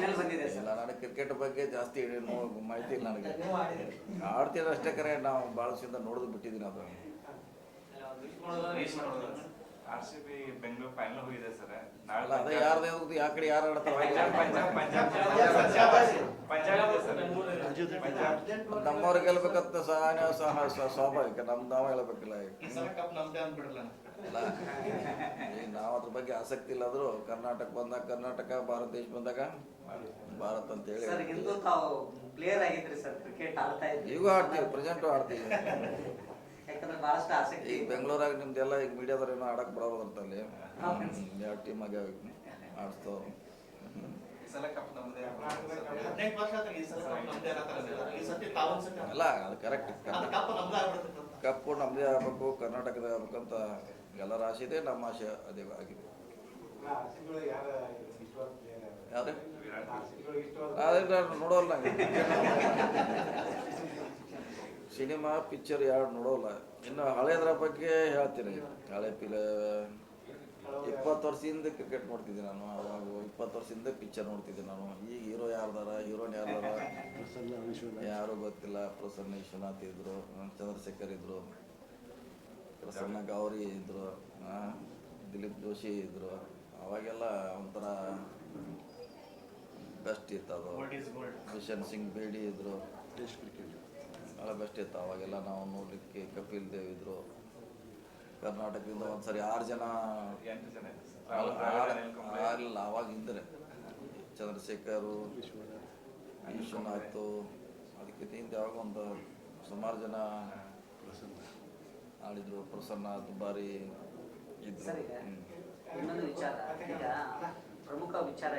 Final ಬಂದಿದೆ ಇಲ್ಲ ನನಗೆ ಕ್ರಿಕೆಟ್ ಬಗ್ಗೆ ಜಾಸ್ತಿ ಮಾಹಿತಿ ಇಲ್ಲ ನನಗೆ ಆಡ್ತಿದ್ರೆ ಅಷ್ಟೇ ಕರೆ ನಾವು ಭಾಳ ಚಿಂತ ನೋಡೋದು ಬಿಟ್ಟಿದ್ದೀನಿ ಅದು R C B Bengaluru final ಹೋಗಿದೆ ಸರ್ ಅಲ್ಲ ಅದೇ ಯಾರ್ದು ಯಾವ್ದು ಯಾ ಕಡೆ ಯಾರು ಆಡ್ತಾರೆ ಪಂಜಾಬ್ ಪಂಜಾಬ್ ಪಂಜಾಬ್ ಪಂಜಾಬ್ ಇದೆ ಸರ್ ಪಂಜಾಬ್ ನಮ್ಮವ್ರು ಗೆಲ್ಬೇಕಂತ ಸಹ ಸಹ ಸ್ವ- ಸ್ವಾಭಾವಿಕ ನಮ್ದು ನಾವು ಹೇಳ್ಬೇಕಿಲ್ಲ ಈ ಸಲ ಕಪ್ ನಮ್ದೇ ಅಂದ್ಬಿಡಲ್ಲ ಇಲ್ಲ ಈಗ ನಾವು ಅದ್ರ ಬಗ್ಗೆ ಆಸಕ್ತಿ ಇಲ್ಲಾದ್ರೂ ಕರ್ನಾಟಕ ಬಂದಾಗ ಕರ್ನಾಟಕ ಭಾರತ ದೇಶ ಬಂದಾಗ ಭಾರತ ಅಂತ ಹೇಳಿ ಸರ್ ಹಿಂದೂ ತಾವು ಪ್ಲೇಯರ್ ಆಗಿದ್ರಿ ಸರ್ ಕ್ರಿಕೆಟ್ ಆಡ್ತಾ ಇದ್ರಿ ಈಗೂ ಆಡ್ತೀವಿ ಪ್ರೆಸೆಂಟು ಆಡ್ತೀವಿ. ಯಾಕಂದ್ರೆ ಬಹಳಷ್ಟು ಆಸಕ್ತಿ ಈಗ ಬೆಂಗಳೂರಾಗ ನಿಮ್ದೆಲ್ಲ ಈಗ ಮೀಡಿಯಾದವ್ರು ಏನೋ ಆಡಕ್ ಬರೋದು ಅಂತ ಅಲ್ಲಿ ಎರಡು ಟೀಮ್ ಆಗ್ಯಾವ ಆಡಿಸ್ತಾವ ನಮ್ದೇ ಅಲ್ಲ ಅದು ಕರೆಕ್ಟ್ ನಮ್ದೇ. ಕಪ್ಪು ನಮ್ಮದೇ ಆಗ್ಬೇಕು ಕರ್ನಾಟಕದ ಆಗ್ಬೇಕಂತ ಎಲ್ಲರ ಆಸೆ ಇದೆ ನಮ್ಮ ಆಶೆ ಅದೇ ಆಗಿದೆ. ಯಾವ್ದು? ಅದೇ ನಾನು ನೋಡೋಲ್ಲ ಸಿನಿಮಾ ಪಿಕ್ಚರ್ ಯಾರು ನೋಡೋಲ್ಲ. ಇನ್ನು ಹಳೆಯದ್ರ ಬಗ್ಗೆ ಹೇಳ್ತೀನಿ. ಹಳೆ ಪಿಲ ಇಪ್ಪತ್ತು ವರ್ಷದಿಂದ ಕ್ರಿಕೆಟ್ ನೋಡ್ತಿದ್ದೆ ನಾನು ಅವಾಗ ಇಪ್ಪತ್ತು ವರ್ಷದಿಂದ ಪಿಕ್ಚರ್ ನೋಡ್ತಿದ್ದೆ ನಾನು. ಈಗ ಹೀರೋ ಯಾರ್ದಾರ ಹೀರೋನ್ ಯಾರ್ದಾರ? ಯಾರು ಗೊತ್ತಿಲ್ಲ ಪ್ರಸನ್ನ ವಿಶ್ವನಾಥ್ ಇದ್ರು ಚಂದ್ರಶೇಖರ್ ಇದ್ರು ಪ್ರಸನ್ನ ಗೌರಿ ಇದ್ರು ದಿಲೀಪ್ ಜೋಶಿ ಇದ್ರು. ಅವಾಗೆಲ್ಲ ಒಂಥರ ಬೆಸ್ಟ್ ಇತ್ತು ಅದು ಕಿಶನ್ ಸಿಂಗ್ ಬೇಡಿ ಇದ್ರು. ಭಾಳ ಬೆಸ್ಟ್ ಇತ್ತು ಅವಾಗೆಲ್ಲ ನಾವು ನೋಡ್ಲಿಕ್ಕೆ ಕಪಿಲ್ ದೇವ್ ಇದ್ರು. ಕರ್ನಾಟಕದಿಂದ ಒಂದ್ಸರಿ ಆರು ಜನ. ಆರಿಲ್ಲ ಅವಾಗ ಹಿಂದ್ರೆ ಚಂದ್ರಶೇಖರು ವಿಶ್ವನಾಥ್ ಅದಕ್ಕಿಂತ ಹಿಂದೆ ಯಾವಾಗ ಒಂದು ಸುಮಾರು ಜನ ಆಡಿದ್ರು ಪ್ರಸನ್ನ ದುಬಾರಿ ಇದ್ರು. ವಿಚಾರ. ಈಗ ಪ್ರಮುಖ ವಿಚಾರ